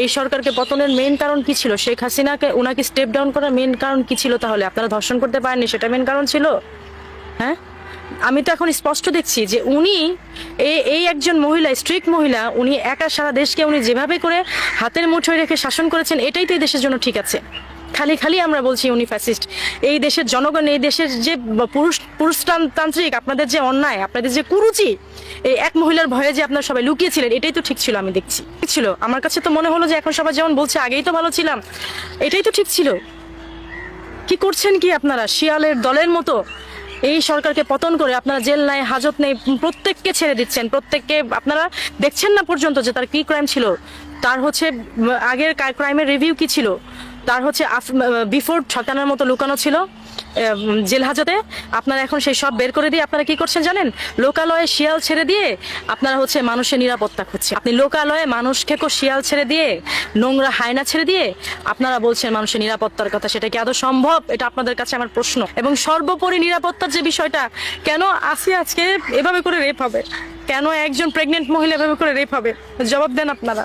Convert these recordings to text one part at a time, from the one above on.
এই সরকারকে পতনের মেন কারণ কি ছিল? শেখ হাসিনাকে ওনাকে স্টেপ ডাউন করার মেন কারণ কি ছিল তাহলে? আপনারা ধর্ষণ করতে পারেননি, সেটা মেন কারণ ছিল? হ্যাঁ? আমি তো এখন স্পষ্ট দেখছি যে উনি এই একজন মহিলা স্ট্রিক্ট মহিলা, উনি একা সারা দেশকে উনি যেভাবে করে হাতের মুঠোয় রেখে শাসন করেছেন, এটাই তো এই দেশের জন্য ঠিক আছে। খালি খালি আমরা বলছি উনি ফ্যাসিস্ট এই দেশের জনগণ, এই দেশের যে পুরুষ, পুরুষতান্ত্রিক আপনাদের যে অন্যায়, আপনাদের যে কুরুচি, এই এক মহিলার ভয়ে যে আপনারা সবাই লুকিয়েছিলেন, এটাই তো ঠিক ছিল আমি দেখছি। ঠিক ছিল। আমার কাছে তো মনে হলো যে এখন সবাই যেমন বলছে, আগেই তো ভালো ছিলাম, এটাই তো ঠিক ছিল। কি করছেন কি আপনারা? শিয়ালের দলের মতো এই সরকারকে পতন করে আপনারা জেল নাই, হাজত নেই, প্রত্যেককে ছেড়ে দিচ্ছেন, প্রত্যেককে আপনারা দেখছেন না পর্যন্ত যে তার কি ক্রাইম ছিল? তার হচ্ছে আগের ক্রাইমের রিভিউ কি ছিল? তার হচ্ছে বিফোর ঠকানোর মতো লুকানো ছিল জেল হাজতে। আপনারা এখন সেই সব বের করে দিয়ে আপনারা কি করছেন জানেন? লোকালয়ে শিয়াল ছেড়ে দিয়ে আপনারা হচ্ছে মানুষের নিরাপত্তা খুঁজছেন। আপনি লোকালয়ে মানুষ খেকো শিয়াল ছেড়ে দিয়ে, নোংরা হায়না ছেড়ে দিয়ে আপনারা বলছেন মানুষের নিরাপত্তার কথা, সেটা কি আদৌ সম্ভব? এটা আপনাদের কাছে আমার প্রশ্ন। এবং সর্বোপরি নিরাপত্তার যে বিষয়টা, কেন আসি আজকে এভাবে করে রেপ হবে? কেন একজন প্রেগনেন্ট মহিলা এভাবে করে রেপ হবে? জবাব দেন আপনারা।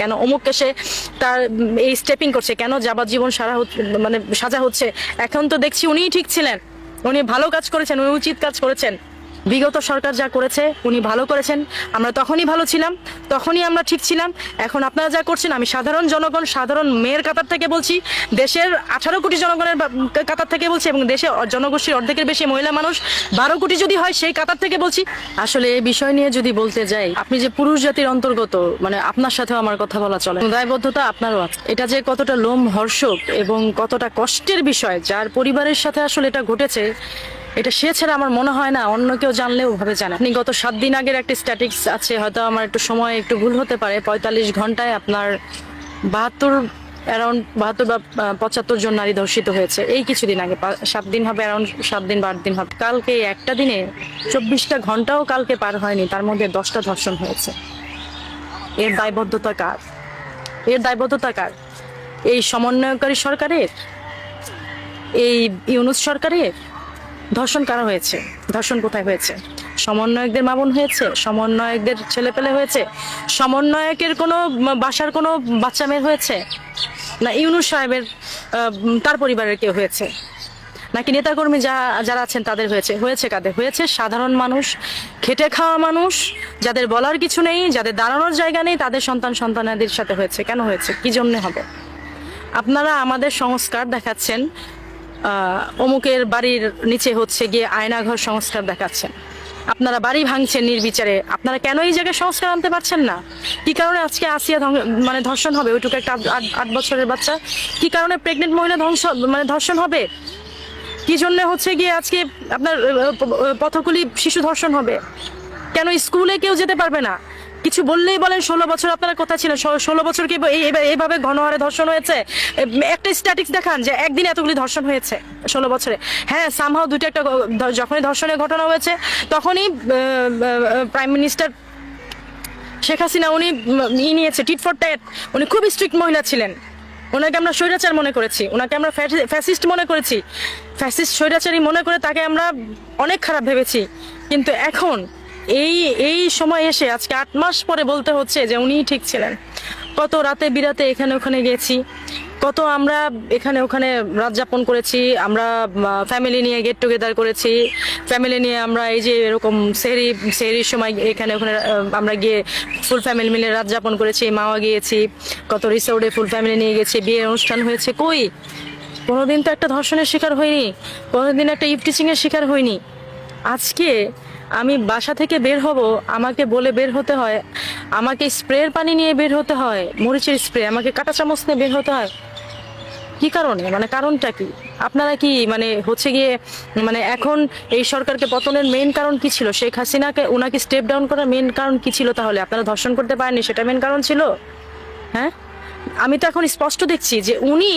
কেন অমুক কেসে তার এই স্টেপিং করছে? কেন যাবার জীবন সারা মানে সাজা হচ্ছে? এখন তো দেখছি উনিই ঠিক ছিলেন। উনি ভালো কাজ করেছেন, উনি উচিত কাজ করেছেন। বিগত সরকার যা করেছে, উনি ভালো করেছেন। আমরা তখনই ভালো ছিলাম, তখনই আমরা ঠিক ছিলাম। এখন আপনারা যা করছেন, আমি সাধারণ জনগণ, সাধারণ মেয়ের কাতার থেকে বলছি, দেশের আঠারো কোটি জনগণের কাতার থেকে বলছি এবং দেশে জনগোষ্ঠীর অর্ধেকের বেশি মহিলা মানুষ, বারো কোটি যদি হয় সেই কাতার থেকে বলছি। আসলে এই বিষয় নিয়ে যদি বলতে যাই, আপনি যে পুরুষ জাতির অন্তর্গত মানে আপনার সাথেও আমার কথা বলা চলে। দায়বদ্ধতা আপনারও আছে। এটা যে কতটা লোম হর্ষক এবং কতটা কষ্টের বিষয়, যার পরিবারের সাথে আসলে এটা ঘটেছে এটা সে ছাড়া আমার মনে হয় না, অন্য কেউ জানলেও ওভাবে জানে। আপনি গত সাত দিন আগের একটা স্ট্যাটিক্স আছে, হয়তো আমার একটু সময়, একটু ভুল হতে পারে। পঁয়তাল্লিশ ঘন্টায় আপনার বাহাত্তর অ্যারাউন্ড বাহাত্তর বা পঁচাত্তর জন নারী ধর্ষিত হয়েছে। এই কিছুদিন আগে সাত দিন হবে অ্যারাউন্ড সাত দিন বা দিন হবে। কালকে একটা দিনে চব্বিশটা ঘন্টাও কালকে পার হয়নি, তার মধ্যে দশটা ধর্ষণ হয়েছে। এর দায়বদ্ধতা কার? এর দায়বদ্ধতা কার? এই সমন্বয়কারী সরকারের? এই ইউনুস সরকারের? ধর্ষণ কারা হয়েছে? ধর্ষণ কোথায় হয়েছে? সমন্বয়কদের মামুন হয়েছে? সমন্বয়কদের ছেলেপেলে হয়েছে? সমন্বয়কের কোনো বাসার কোনো বাচ্চা মেয়ের হয়েছে? না ইউনুস সাহেবের তার পরিবারের কেউ হয়েছে? নাকি নেতাকর্মী যা, যারা আছেন তাদের হয়েছে? হয়েছে কাদের? হয়েছে সাধারণ মানুষ, খেটে খাওয়া মানুষ, যাদের বলার কিছু নেই, যাদের দাঁড়ানোর জায়গা নেই, তাদের সন্তান সন্তানাদের সাথে হয়েছে। কেন হয়েছে? কি জন্যে হবে? আপনারা আমাদের সংস্কার দেখাচ্ছেন অমুকের বাড়ির নিচে হচ্ছে গিয়ে আয়নাঘর সংস্কার দেখাচ্ছেন। আপনারা বাড়ি ভাঙছেন নির্বিচারে। আপনারা কেন এই জায়গায় সংস্কার আনতে পারছেন না? কি কারণে আজকে আসিয়া মানে ধর্ষণ হবে? ওইটুকু একটা আট বছরের বাচ্চা। কি কারণে প্রেগনেন্ট মহিলা ধ্বংস মানে ধর্ষণ হবে? কি জন্য হচ্ছে গিয়ে আজকে আপনার পথকুলি শিশু ধর্ষণ হবে? কেন স্কুলে কেউ যেতে পারবে না? কিছু বললেই বলেন, ষোলো বছর আপনারা কোথায় ছিলেন ষোলো- বছর কি এই- এই- এইভাবে ঘনহারে ধর্ষণ হয়েছে? একটা স্ট্যাটিক্স দেখান যে একদিন এতগুলি ধর্ষণ হয়েছে ষোলো বছরে। হ্যাঁ সামহাও দুটো একটা যখনই ধর্ষণের ঘটনা হয়েছে, তখনই প্রাইম মিনিস্টার শেখ হাসিনা, উনি ই নিয়েছে টিট ফর ট্যাট উনি খুব স্ট্রিক্ট মহিলা ছিলেন। ওনাকে আমরা স্বৈরাচার মনে করেছি। ওনাকে আমরা ফ্যাসিস্ট মনে করেছি। ফ্যাসিস্ট স্বৈরাচারী মনে করে তাকে আমরা অনেক খারাপ ভেবেছি। কিন্তু এখন এই এই সময় এসে আজকে আট মাস পরে বলতে হচ্ছে যে উনিই ঠিক ছিলেন। কত রাতে বিরাতে এখানে ওখানে গেছি, কত আমরা এখানে ওখানে রাত যাপন করেছি, আমরা ফ্যামিলি নিয়ে গেট টুগেদার করেছি ফ্যামিলি নিয়ে আমরা এই যে এরকম সেহরি, সেহরির সময় এখানে ওখানে আমরা গিয়ে ফুল ফ্যামিলি মিলে রাত যাপন করেছি, মাওয়া গিয়েছি, কত রিসোর্টে ফুল ফ্যামিলি নিয়ে গেছি, বিয়ের অনুষ্ঠান হয়েছে কই? কোনোদিন তো একটা ধর্ষণের শিকার হয়নি, কোনোদিন একটা ইফটিচিং এর শিকার হয়নি। আজকে আমি বাসা থেকে বের হব, আমাকে বলে বের হতে হয়। আমাকে স্প্রের পানি নিয়ে বের হতে হয়, মরিচের স্প্রে। আমাকে কাঁটা চামচ নিয়ে বের হতে হয়। কি কারণে? মানে কারণটা কি? আপনারা কি মানে হচ্ছে গিয়ে মানে এখন এই সরকারকে পতনের মেন কারণ কি ছিল? শেখ হাসিনাকে ওনাকে স্টেপ ডাউন করার মেন কারণ কি ছিল তাহলে? আপনারা ধর্ষণ করতে পারেননি, সেটা মেন কারণ ছিল? হ্যাঁ? আমি তো এখন স্পষ্ট দেখছি যে উনি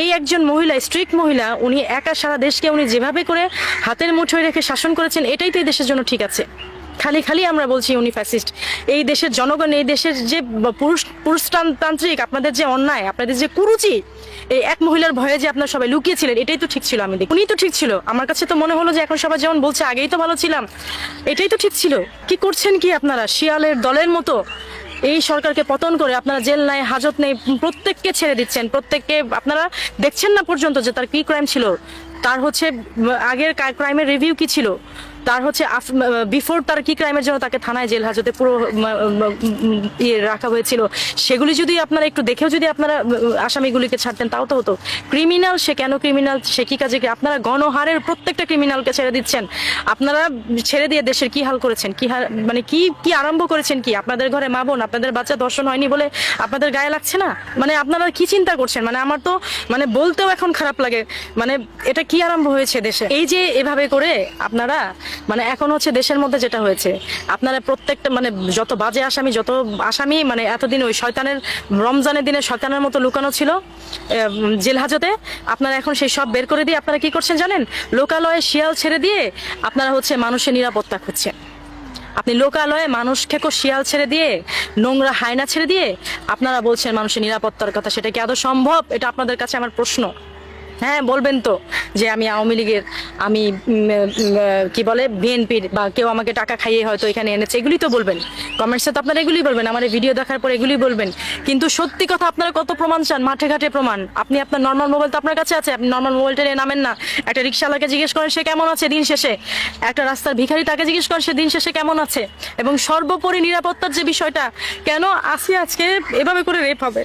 এই একজন মহিলা স্ট্রিক্ট মহিলা, উনি একা সারা দেশকে উনি যেভাবে করে হাতের মুঠোয় রেখে শাসন করেছেন, এটাই তো এই দেশের জন্য ঠিক আছে। খালি খালি আমরা বলছি উনি ফ্যাসিস্ট এই দেশের জনগণ, এই দেশের যে পুরুষ, পুরুষতান্ত্রিক, আপনাদের যে অন্যায়, আপনাদের যে কুরুচি, এই এক মহিলার ভয়ে যে আপনারা সবাই লুকিয়েছিলেন, এটাই তো ঠিক ছিল আমি দেখি। উনি তো ঠিক ছিল। আমার কাছে তো মনে হলো যে এখন সবাই যেমন বলছে, আগেই তো ভালো ছিলাম। এটাই তো ঠিক ছিল। কি করছেন কি আপনারা? শিয়ালের দলের মতো এই সরকারকে পতন করে আপনারা জেল নাই, হাজত নেই, প্রত্যেককে ছেড়ে দিচ্ছেন। প্রত্যেককে আপনারা দেখছেন না পর্যন্ত যে তার কি ক্রাইম ছিল। তার হচ্ছে আগের ক্রাইমের রিভিউ কি ছিল? তার হচ্ছে বিফোর তার কি ক্রাইমের জন্য তাকে থানায় জেল হাজতে পুরো ইয়ে রাখা হয়েছিল, সেগুলি যদি আপনারা একটু দেখেও যদি আপনারা আসামিগুলিকে ছাড়তেন, তাও তো হতো। ক্রিমিনাল সে কেন ক্রিমিনাল সে কি কাজে আপনারা গণহারের প্রত্যেকটা ক্রিমিনালকে ছেড়ে দিচ্ছেন। আপনারা ছেড়ে দিয়ে দেশের কি হাল করেছেন? কি হাল মানে কি কি আরম্ভ করেছেন কি? আপনাদের ঘরে মা বোন, আপনাদের বাচ্চা দর্শন হয়নি বলে আপনাদের গায়ে লাগছে না? মানে আপনারা কি চিন্তা করছেন? মানে আমার তো মানে বলতেও এখন খারাপ লাগে। মানে এটা কি আরম্ভ হয়েছে দেশে? এই যে এভাবে করে আপনারা মানে এখন হচ্ছে দেশের মধ্যে যেটা হয়েছে, আপনারা প্রত্যেকটা মানে যত বাজে আসামি, যত আসামি মানে এতদিন ওই শয়তানের, রমজানের দিনে শয়তানের মতো লুকানো ছিল জেল হাজতে, আপনারা এখন সেই সব বের করে দিয়ে আপনারা কি করছেন জানেন? লোকালয়ে শিয়াল ছেড়ে দিয়ে আপনারা হচ্ছে মানুষের নিরাপত্তা খুঁজছেন। আপনি লোকালয়ে মানুষ খেকো শিয়াল ছেড়ে দিয়ে, নোংরা হায়না ছেড়ে দিয়ে আপনারা বলছেন মানুষের নিরাপত্তার কথা, সেটা কি আদৌ সম্ভব? এটা আপনাদের কাছে আমার প্রশ্ন। হ্যাঁ বলবেন তো যে আমি আওয়ামী লীগের, আমি কি বলে, বিএনপির বা কেউ আমাকে টাকা খাইয়ে হয়তো এখানে এনেছে, এগুলি তো বলবেন। কমেন্টসে তো আপনারা এগুলি বলবেন, আমার ভিডিও দেখার পর এগুলি বলবেন। কিন্তু সত্যি কথা আপনারা কত প্রমাণ চান, মাঠে ঘাটে প্রমাণ? আপনি আপনার নর্মাল মোবাইল তো আপনার কাছে আছে, আপনি নর্মাল মোবাইলটা নিয়ে নামেন না। একটা রিক্সাওয়ালাকে জিজ্ঞেস করেন, সে কেমন আছে দিন শেষে? একটা রাস্তার ভিখারি তাকে জিজ্ঞেস করেন, সে দিন শেষে কেমন আছে? এবং সর্বোপরি নিরাপত্তার যে বিষয়টা, কেন আসি আজকে এভাবে করে রেপ হবে?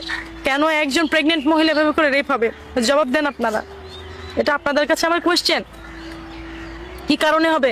কেন একজন প্রেগনেন্ট মহিলা এভাবে করে রেপ হবে? জবাব দেন আপনারা। এটা আপনাদের কাছে আমার কোয়েশ্চেন কি কারণে হবে?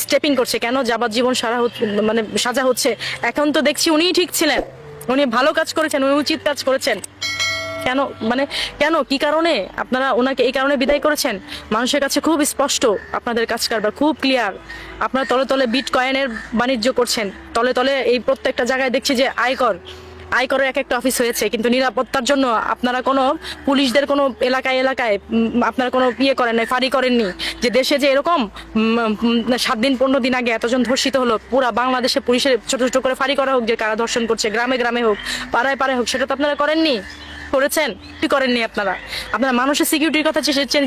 স্টেপিং করছে, কেন যাবজ্জীবন সারা হচ্ছে- মানে সাজা হচ্ছে? এখন তো দেখছি উনিই ঠিক ছিলেন। উনি ভালো কাজ করেছেন, উনি উচিত কাজ করেছেন। কেন মানে কেন, কি কারণে? আপনারা ওনাকে এই কারণে বিদায় করেছেন? মানুষের কাছে খুব স্পষ্ট আপনাদের কাজ কারবার, খুব ক্লিয়ার আপনারা তলে তলে বিট কয়েনের বাণিজ্য করছেন। তলে তলে এই প্রত্যেকটা জায়গায় দেখছি যে আয়কর। আয়করের এক একটা অফিস হয়েছে, কিন্তু নিরাপত্তার জন্য আপনারা কোনো পুলিশদের কোনো এলাকায় এলাকায় আপনারা কোনো ইয়ে করেন নাই, ফাঁড়ি করেননি। যে দেশে যে এরকম সাত দিন, পনেরো দিন আগে এতজন ধর্ষিত হলো, পুরা বাংলাদেশে পুলিশের ছোট ছোট করে ফাঁড়ি করা হোক, যে কারা ধর্ষণ করছে, গ্রামে গ্রামে হোক, পাড়ায় পাড়ায় হোক, সেটা তো আপনারা করেননি? করেছেন? কি করেননি আপনারা? আপনারা মানুষের সিকিউরিটির কথা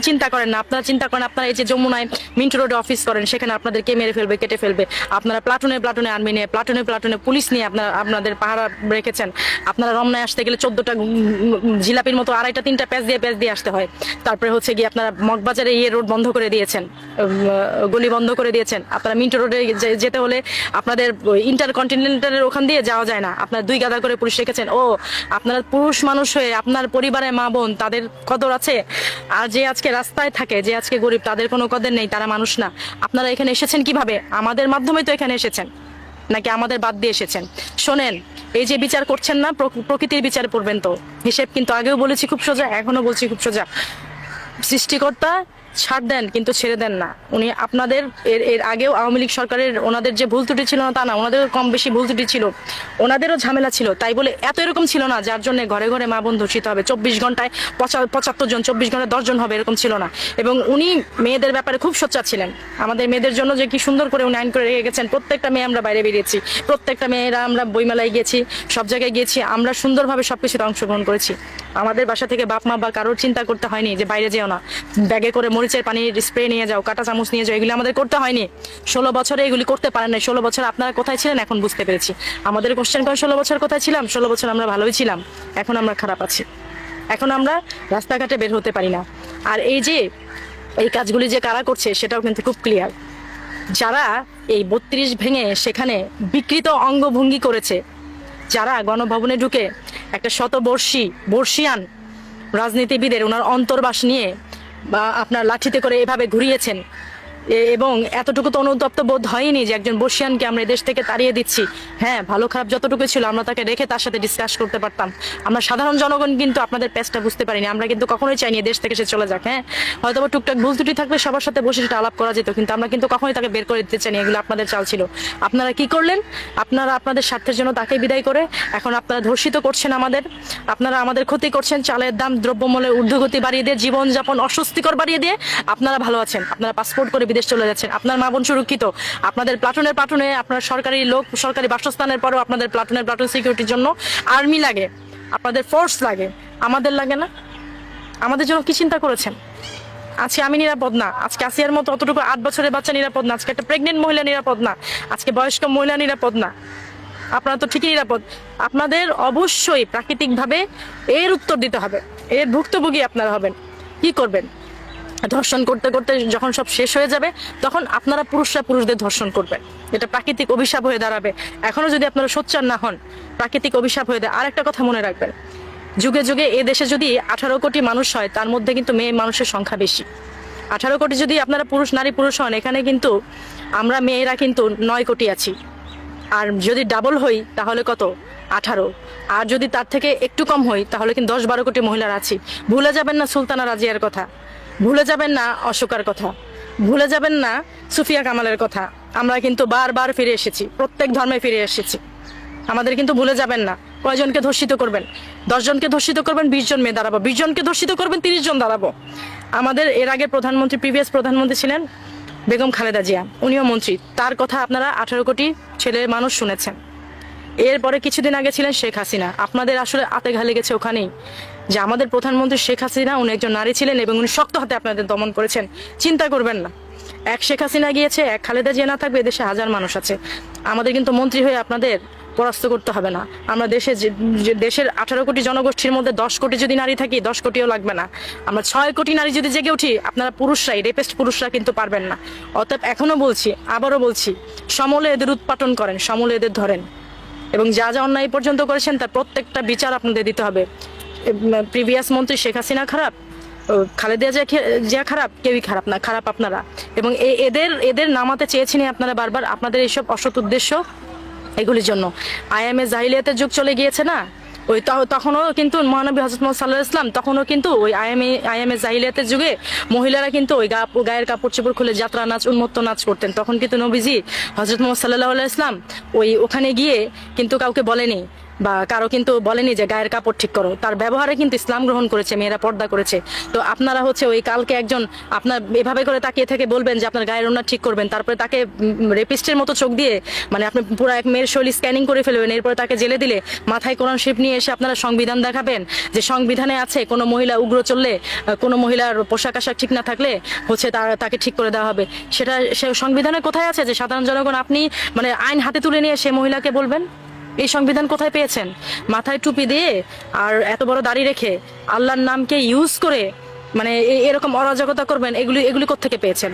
চিন্তা করেন না। আপনারা চিন্তা করেন, আপনারা এই যে যমুনায় মিন্টু রোডে অফিস করেন, সেখানে আপনাদেরকে মেরে ফেলবে, কেটে ফেলবে। আপনারা প্লাটুনে প্লাটুনে আর্মি নিয়ে, প্লাটুনে প্লাটুনে পুলিশ নিয়ে আপনারা, আপনাদের পাহারা রেখেছেন। আপনারা রমনায় আসতে গেলে চোদ্দটা জিলাপির মতো আড়াইটা, তিনটা প্যাচ দিয়ে প্যাচ দিয়ে আসতে হয়। তারপরে হচ্ছে গিয়ে আপনারা মগবাজারে ইয়ে রোড বন্ধ করে দিয়েছেন। গলি বন্ধ করে দিয়েছেন। আপনারা মিন্টু রোডে যেতে হলে আপনাদের ইন্টার কন্টিনেন্টালের ওখান দিয়ে যাওয়া যায় না। আপনারা দুই গাদা করে পুলিশ রেখেছেন। ও, আপনারা পুরুষ মানুষ হয়ে আপনার পরিবারে মা বোন, তাদের কদর আছে? আর যে আজকে রাস্তায় থাকে, যে আজকে গরিব, তাদের কোনো কদর নেই, তারা মানুষ না। আপনারা এখানে এসেছেন কীভাবে? আমাদের মাধ্যমে তো এখানে এসেছেন। নাকি আমাদের বাদ দিয়ে এসেছেন? শোনেন, এই যে বিচার করছেন না, প্রক- প্রকৃতির বিচার করবেন তো। হিসেব কিন্তু আগেও বলেছি খুব সোজা এখনও বলছি খুব সোজা। সৃষ্টিকর্তা ছাড় দেন, কিন্তু ছেড়ে দেন না। উনি আপনাদের, এর এর আগেও আওয়ামী লীগ সরকারের ওনাদের যে ভুল ত্রুটি ছিল না তা না, ওনাদেরও কম বেশি ভুল ত্রুটি ছিল। ওনাদেরও ঝামেলা ছিল। তাই বলে এত এরকম ছিল না, যার জন্য ঘরে ঘরে মা বোন ধর্ষিত হবে। চব্বিশ ঘন্টায় পঁচা- পঁচাত্তর জন, চব্বিশ ঘন্টায় দশজন হবে, এরকম ছিল না। এবং উনি মেয়েদের ব্যাপারে খুব সোচ্চার ছিলেন। আমাদের মেয়েদের জন্য যে কি সুন্দর করে উনি আইন করে রেখে গেছেন, প্রত্যেকটা মেয়ে আমরা বাইরে বেরিয়েছি। প্রত্যেকটা মেয়েরা আমরা বইমেলায় গিয়েছি, সব জায়গায় গিয়েছি, আমরা সুন্দরভাবে সবকিছুতে অংশগ্রহণ করেছি। আমাদের বাসা থেকে বাপ মা বা কারোর চিন্তা করতে হয়নি যে বাইরে যেও না। ব্যাগে করে মরিচের পানির স্প্রে নিয়ে যাও, কাটা চামচ নিয়ে যাও, এগুলি আমাদের করতে হয়নি। ষোলো বছরে এগুলি করতে পারেন না ষোলো বছর আপনারা কোথায় ছিলেন এখন বুঝতে পেরেছি। আমাদের কোশ্চেন করেন ষোলো বছর কোথায় ছিলাম? ষোলো বছর আমরা ভালোই ছিলাম। এখন আমরা খারাপ আছি। এখন আমরা রাস্তাঘাটে বের হতে পারি না। আর এই যে, এই কাজগুলি যে কারা করছে, সেটাও কিন্তু খুব ক্লিয়ার যারা এই বত্রিশ ভেঙে সেখানে বিকৃত অঙ্গভঙ্গি করেছে, যারা গণভবনে ঢুকে একটা শতবর্ষী, বর্ষিয়ান রাজনীতিবিদের, ওনার অন্তর্বাস নিয়ে বা আপনার লাঠিতে করে এভাবে ঘুরিয়েছেন। এবং এতটুকু তো অনুতপ্ত বোধ হয়নি যে একজন বর্ষিয়ানকে আমরা দেশ থেকে তাড়িয়ে দিচ্ছি। হ্যাঁ ভালো খারাপ যতটুকু ছিল, আমরা তাকে রেখে তার সাথে ডিসকাস করতে পারতাম। আমরা সাধারণ জনগণ কিন্তু আপনাদের পেজটা বুঝতে পারিনি। আমরা কিন্তু কখনোই চাইনি দেশ থেকে সে চলে যাক হ্যাঁ। হয়তো বা টুকটাক ভুল ত্রুটি থাকলে সবার সাথে বসে সেটা আলাপ করা যেত, কিন্তু আমরা কিন্তু কখনোই তাকে বের করে দিতে চাইনি, এগুলো আপনাদের চাল ছিল। আপনারা কি করলেন? আপনারা আপনাদের স্বার্থের জন্য তাকে বিদায় করে এখন আপনারা ধর্ষিত করছেন আমাদের। আপনারা আমাদের ক্ষতি করছেন চালের দাম, দ্রব্যমূল্যের ঊর্ধ্বগতি বাড়িয়ে দিয়ে, জীবনযাপন অস্বস্তিকর বাড়িয়ে দিয়ে। আপনারা ভালো আছেন। আপনারা পাসপোর্ট করে বিদেশ চলে যাচ্ছেন। আপনার মা বোন সুরক্ষিত? আপনাদের প্লাটুনের প্লাটুনে আপনার সরকারি লোক, সরকারি বাসস্থানের পরেও আপনাদের প্লাটুনের প্লাটুন সিকিউরিটির জন্য আর্মি লাগে, আপনাদের ফোর্স লাগে। আমাদের লাগে না? আমাদের জন্য কি চিন্তা করেছেন? আজকে আমি নিরাপদ না। আজকে আসিয়ার মতো অতটুকু আট বছরের বাচ্চা নিরাপদ না। আজকে একটা প্রেগনেন্ট মহিলা নিরাপদ না। আজকে বয়স্ক মহিলা নিরাপদ না। আপনারা তো ঠিকই নিরাপদ। আপনাদের অবশ্যই প্রাকৃতিকভাবে এর উত্তর দিতে হবে। এর ভুক্তভোগী আপনারা হবেন। কি করবেন? ধর্ষণ করতে করতে যখন সব শেষ হয়ে যাবে, তখন আপনারা পুরুষরা পুরুষদের ধর্ষণ করবেন। এটা প্রাকৃতিক অভিশাপ হয়ে দাঁড়াবে। এখনও যদি আপনারা সোচ্চার না হন, প্রাকৃতিক অভিশাপ হয়ে দেয় আর একটা কথা মনে রাখবেন। যুগে যুগে এ দেশে যদি আঠারো কোটি মানুষ হয়, তার মধ্যে কিন্তু মেয়ে মানুষের সংখ্যা বেশি। আঠারো কোটি যদি আপনারা পুরুষ, নারী, পুরুষ হন, এখানে কিন্তু আমরা মেয়েরা কিন্তু নয় কোটি আছি। আর যদি ডাবল হই, তাহলে কত? আঠারো। আর যদি তার থেকে একটু কম হই, তাহলে কিন্তু দশ বারো কোটি মহিলার আছি। ভুলে যাবেন না সুলতানা রাজিয়ার কথা। ভুলে যাবেন না অশোকার কথা। ভুলে যাবেন না সুফিয়া কামালের কথা। আমরা কিন্তু বারবার ফিরে এসেছি, প্রত্যেক ধর্মে ফিরে এসেছি। আমাদের কিন্তু ভুলে যাবেন না। কয়জনকে ধর্ষিত করবেন? দশজনকে ধর্ষিত করবেন, বিশ জন মেয়ে দাঁড়াবো। বিশ জনকে ধর্ষিত করবেন, তিরিশ জন দাঁড়াবো। আমাদের এর আগে প্রধানমন্ত্রী, প্রিভিয়াস প্রধানমন্ত্রী ছিলেন বেগম খালেদা জিয়া। উনিও মন্ত্রী। তার কথা আপনারা আঠারো কোটি ছেলে মানুষ শুনেছেন। এরপরে কিছুদিন আগে ছিলেন শেখ হাসিনা। আপনাদের আসলে আতে ঘা লেগেছে ওখানেই। যে আমাদের প্রধানমন্ত্রী শেখ হাসিনা, উনি একজন নারী ছিলেন এবং উনি শক্ত হাতে আপনাদের দমন করেছেন। চিন্তা করবেন না। এক শেখ হাসিনা গিয়েছে, এক খালেদা জিয়া না থাকবে দেশে হাজার মানুষ আছে। আমাদের কিন্তু মন্ত্রী হয়ে আপনাদের পরাস্ত করতে হবে না। আমরা দেশে দেশের আঠারো কোটি জনগোষ্ঠীর মধ্যে দশ কোটি যদি নারী থাকি, দশ কোটিও লাগবে না। আমরা ছয় কোটি নারী যদি জেগে উঠি, আপনারা পুরুষরাই রেপেস্ট পুরুষরা কিন্তু পারবেন না। অতএব এখনও বলছি, আবারও বলছি, সমলে এদের উৎপাটন করেন, সমলে এদের ধরেন। এবং যা যা অন্যায় পর্যন্ত করেছেন, তার প্রত্যেকটা বিচার আপনাদের দিতে হবে। প্রিভিয়াস মন্ত্রী শেখ হাসিনা খারাপ? খালেদা জিয়া খারাপ? কেউই খারাপ না, খারাপ আপনারা। এবং এদের এদের নামাতে চেয়েছিলেন আপনারা বারবার। আপনাদের এইসব অসৎ উদ্দেশ্য এগুলির জন্য। আইএমএ জাহিলিয়াতের যুগ চলে গিয়েছে না? ওই তখনও কিন্তু মহানবী হজরত মোহাম্মদ সাল্লাহ ইসলাম তখনও কিন্তু ওই আইএমএ আইএমএ জাহিলিয়াতের যুগে মহিলারা কিন্তু ওই গা, গায়ের কাপড় চোপড় খুলে যাত্রা, নাচ, উন্মত্ত নাচ করতেন। তখন কিন্তু নবীজি হজরত মোহাম্মদ সাল্লাহ ইসলাম ওই ওখানে গিয়ে কিন্তু কাউকে বলেনি। বা কারও কিন্তু বলেনি যে গায়ের কাপড় ঠিক করো। তার ব্যবহারে কিন্তু ইসলাম গ্রহণ করেছে, মেয়েরা পর্দা করেছে। তো আপনারা হচ্ছে ওই কালকে একজন আপনার এভাবে করে তাকিয়ে থেকে বলবেন যে আপনার গায়ের ওনার ঠিক করবেন, তারপরে তাকে রেপিস্টের মতো চোখ দিয়ে মানে আপনি পুরো এক মেয়ের শৈলী স্ক্যানিং করে ফেলবেন, এরপরে তাকে জেলে দিলে মাথায় কোরআন শিপ নিয়ে এসে আপনারা সংবিধান দেখাবেন যে সংবিধানে আছে কোনো মহিলা উগ্র চললে কোনো মহিলার পোশাক আশাক ঠিক না থাকলে হচ্ছে তাকে ঠিক করে দেওয়া হবে। সেটা সে সংবিধানে কোথায় আছে যে সাধারণ জনগণ আপনি মানে আইন হাতে তুলে নিয়ে সে মহিলাকে বলবেন? এই সংবিধান কোথায় পেয়েছেন? মাথায় টুপি দিয়ে আর এত বড় দাড়ি রেখে আল্লাহর নামকে ইউজ করে মানে এরকম অরাজকতা করবেন, এগুলি এগুলি কোথেকে পেয়েছেন?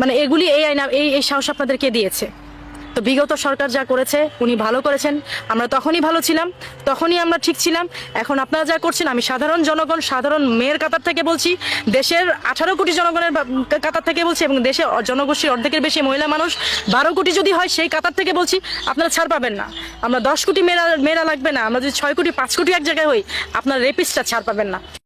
মানে এগুলি এই আইন এই এই সাহস আপনাদেরকে দিয়েছে? তো বিগত সরকার যা করেছে, উনি ভালো করেছেন। আমরা তখনই ভালো ছিলাম, তখনই আমরা ঠিক ছিলাম। এখন আপনারা যা করছেন, আমি সাধারণ জনগণ, সাধারণ মেয়ের কাতার থেকে বলছি, দেশের আঠারো কোটি জনগণের কাতার থেকে বলছি, এবং দেশে জনগোষ্ঠীর অর্ধেকের বেশি মহিলা মানুষ, বারো কোটি যদি হয় সেই কাতার থেকে বলছি, আপনারা ছাড় পাবেন না। আমরা দশ কোটি মেয়েরা মেয়েরা লাগবে না, আমরা যদি ছয় কোটি, পাঁচ কোটি এক জায়গায় হই, আপনার রেপিসটা ছাড় পাবেন না।